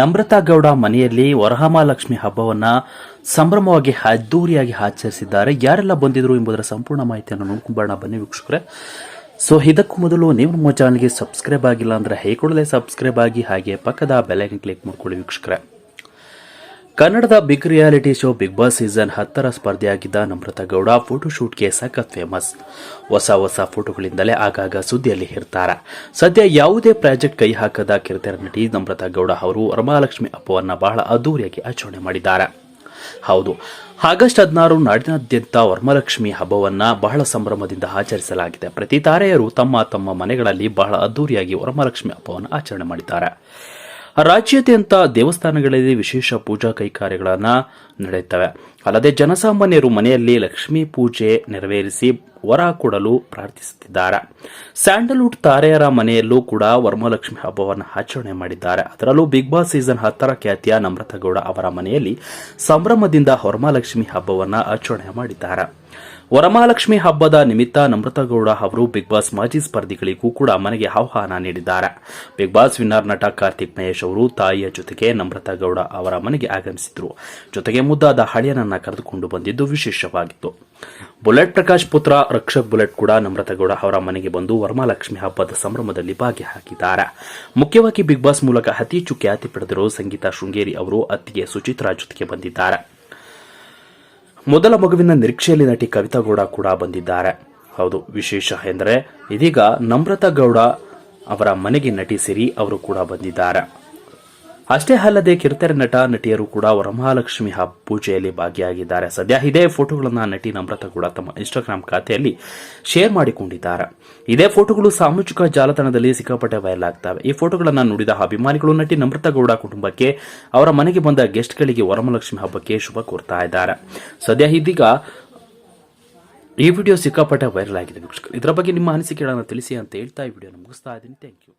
ನಮ್ರತಾ ಗೌಡ ಮನೆಯಲ್ಲಿ ವರಹಮಾಲಕ್ಷ್ಮಿ ಹಬ್ಬವನ್ನ ಸಂಭ್ರಮವಾಗಿ ಅದ್ದೂರಿಯಾಗಿ ಆಚರಿಸಿದ್ದಾರೆ. ಯಾರೆಲ್ಲ ಬಂದಿದ್ರು ಎಂಬುದರ ಸಂಪೂರ್ಣ ಮಾಹಿತಿಯನ್ನು ನೋಡ್ಕೊಂಬೋಣ ಬನ್ನಿ ವೀಕ್ಷಕರೇ. ಸೊ ಇದಕ್ಕೂ ಮೊದಲು ನೀವು ನಮ್ಮ ಚಾನಲ್ಗೆ ಸಬ್ಸ್ಕ್ರೈಬ್ ಆಗಿಲ್ಲ ಅಂದ್ರೆ ಹೇಗೂಡಲೇ ಸಬ್ಸ್ಕ್ರೈಬ್ ಆಗಿ ಹಾಗೆ ಪಕ್ಕದ ಬೆಲೈಕನ್ ಕ್ಲಿಕ್ ಮಾಡ್ಕೊಳ್ಳಿ ವೀಕ್ಷಕರೇ. ಕನ್ನಡದ big reality show big boss season ಹತ್ತರ ಸ್ಪರ್ಧೆಯಾಗಿದ್ದ ನಮ್ರತಾ ಗೌಡ ಫೋಟೋಶೂಟ್ಗೆ ಸಖತ್ ಫೇಮಸ್. ಹೊಸ ಹೊಸ ಫೋಟೋಗಳಿಂದಲೇ ಆಗಾಗ ಸುದ್ದಿಯಲ್ಲಿ ಇರ್ತಾರೆ ಸದ್ಯ ಯಾವುದೇ ಪ್ರಾಜೆಕ್ಟ್ ಕೈ ಹಾಕದ ಕಿರುತೆರೆ ನಟಿ ನಮ್ರತಾ ಗೌಡ ಅವರು ವರಮಹಾಲಕ್ಷ್ಮಿ ಹಬ್ಬವನ್ನ ಬಹಳ ಅದ್ದೂರಿಯಾಗಿ ಆಚರಣೆ ಮಾಡಿದ್ದಾರೆ ಹೌದು, ಆಗಸ್ಟ್ ಹದಿನಾರು ನಾಡಿನಾದ್ಯಂತ ವರಮಹಾಲಕ್ಷ್ಮಿ ಹಬ್ಬವನ್ನ ಬಹಳ ಸಂಭ್ರಮದಿಂದ ಆಚರಿಸಲಾಗಿದೆ. ಪ್ರತಿ ತಾರೆಯರು ತಮ್ಮ ತಮ್ಮ ಮನೆಗಳಲ್ಲಿ ಬಹಳ ಅದ್ದೂರಿಯಾಗಿ ವರಮಹಾಲಕ್ಷ್ಮಿ ಹಬ್ಬವನ್ನು ಆಚರಣೆ ಮಾಡಿದ್ದಾರೆ. ರಾಜ್ಯಾದ್ಯಂತ ದೇವಸ್ಥಾನಗಳಲ್ಲಿ ವಿಶೇಷ ಪೂಜಾ ಕೈಕಾರ್ಯಗಳನ್ನು ನಡೆಯುತ್ತವೆ. ಅಲ್ಲದೆ ಜನಸಾಮಾನ್ಯರು ಮನೆಯಲ್ಲಿ ಲಕ್ಷ್ಮೀ ಪೂಜೆ ನೆರವೇರಿಸಿ ವರ ಕೊಡಲು ಪ್ರಾರ್ಥಿಸುತ್ತಿದ್ದಾರೆ. ಸ್ಯಾಂಡಲ್ವುಡ್ ತಾರೆಯರ ಮನೆಯಲ್ಲೂ ಕೂಡ ವರಮಹಾಲಕ್ಷ್ಮಿ ಹಬ್ಬವನ್ನು ಆಚರಣೆ ಮಾಡಿದ್ದಾರೆ. ಅದರಲ್ಲೂ ಬಿಗ್ ಬಾಸ್ ಸೀಸನ್ ಹತ್ತರ ಖ್ಯಾತಿಯ ನಮ್ರತಗೌಡ ಅವರ ಮನೆಯಲ್ಲಿ ಸಂಭ್ರಮದಿಂದ ವರಮಹಾಲಕ್ಷ್ಮಿ ಹಬ್ಬವನ್ನು ಆಚರಣೆ ಮಾಡಿದ್ದಾರೆ. ವರಮಹಾಲಕ್ಷ್ಮಿ ಹಬ್ಬದ ನಿಮಿತ್ತ ನಮ್ರತಗೌಡ ಅವರು ಬಿಗ್ ಬಾಸ್ ಮಾಜಿ ಸ್ಪರ್ಧಿಗಳಿಗೂ ಕೂಡ ಮನೆಗೆ ಆಹ್ವಾನ ನೀಡಿದ್ದಾರೆ. ಬಿಗ್ ಬಾಸ್ ವಿನ್ನರ್ ನಟ ಕಾರ್ತಿಕ್ ಮಹೇಶ್ ಅವರು ತಾಯಿಯ ಜೊತೆಗೆ ನಮ್ರತಗೌಡ ಅವರ ಮನೆಗೆ ಆಗಮಿಸಿದ್ರು. ಜೊತೆಗೆ ಮುದ್ದಾದ ಹಳಿಯನನ್ನ ಕರೆದುಕೊಂಡು ಬಂದಿದ್ದು ವಿಶೇಷವಾಗಿತ್ತು. ಬುಲೆಟ್ ಪ್ರಕಾಶ್ ಪುತ್ರ ರಕ್ಷಕ್ ಬುಲೆಟ್ ಕೂಡ ನಮ್ರತಗೌಡ ಅವರ ಮನೆಗೆ ಬಂದು ವರ್ಮಾಲಕ್ಷ್ಮಿ ಹಬ್ಬದ ಸಂಭ್ರಮದಲ್ಲಿ ಭಾಗಿಯಾಗಿದ್ದಾರೆ ಮುಖ್ಯವಾಗಿ ಬಿಗ್ ಬಾಸ್ ಮೂಲಕ ಅತಿ ಹೆಚ್ಚು ಖ್ಯಾತಿ ಪಡೆದಿರುವ ಸಂಗೀತ ಶೃಂಗೇರಿ ಅವರು ಅತ್ತಿಗೆ ಸುಚಿತ್ರಾ ಜೊತೆಗೆ ಬಂದಿದ್ದಾರೆ. ಮೊದಲ ಮಗುವಿನ ನಿರೀಕ್ಷೆಯಲ್ಲಿ ನಟಿ ಕವಿತಾ ಗೌಡ ಕೂಡ ಬಂದಿದ್ದಾರೆ. ಹೌದು, ವಿಶೇಷ ಎಂದರೆ ಇದೀಗ ನಮ್ರತಾ ಗೌಡ ಅವರ ಮನೆಗೆ ನಟಿ ಸಿರಿ ಅವರು ಕೂಡ ಬಂದಿದ್ದಾರೆ. ಅಷ್ಟೇ ಅಲ್ಲದೆ ಕಿರುತೆರೆ ನಟ, ನಟಿಯರು ಕೂಡ ವರಮಹಾಲಕ್ಷ್ಮಿ ಹಬ್ಬ ಪೂಜೆಯಲ್ಲಿ ಭಾಗಿಯಾಗಿದ್ದಾರೆ. ಸದ್ಯ ಇದೇ ಫೋಟೋಗಳನ್ನು ನಟಿ ನಮ್ರತಾ ಕೂಡ ತಮ್ಮ ಇನ್ಸ್ಟಾಗ್ರಾಮ್ ಖಾತೆಯಲ್ಲಿ ಶೇರ್ ಮಾಡಿಕೊಂಡಿದ್ದಾರೆ. ಇದೇ ಫೋಟೋಗಳು ಸಾಮಾಜಿಕ ಜಾಲತಾಣದಲ್ಲಿ ಸಿಕ್ಕಾಪಟ್ಟೆ ವೈರಲ್ ಆಗ್ತವೆ. ಈ ಫೋಟೋಗಳನ್ನು ನೋಡಿದ ಅಭಿಮಾನಿಗಳು, ನಟಿ ನಮ್ರತಾ ಗೌಡ ಕುಟುಂಬಕ್ಕೆ ಅವರ ಮನೆಗೆ ಬಂದ ಗೆಸ್ಟ್ಗಳಿಗೆ ವರಮಹಾಲಕ್ಷ್ಮಿ ಹಬ್ಬಕ್ಕೆ ಶುಭ ಕೋರ್ತಾ ಇದ್ದಾರೆ. ಸದ್ಯ ಇದೀಗ ಈ ವಿಡಿಯೋ ಸಿಕ್ಕಾಪಟ್ಟೆ ವೈರಲ್ ಆಗಿದೆ ವೀಕ್ಷಕರು. ಇದರ ಬಗ್ಗೆ ನಿಮ್ಮ ಅನಿಸಿಕೆಗಳನ್ನು ತಿಳಿಸಿ ಅಂತ ಹೇಳ್ತಾ ಈ ವಿಡಿಯೋ ಮುಗಿಸ್ತಾ ಇದ್ದೀನಿ. Thank you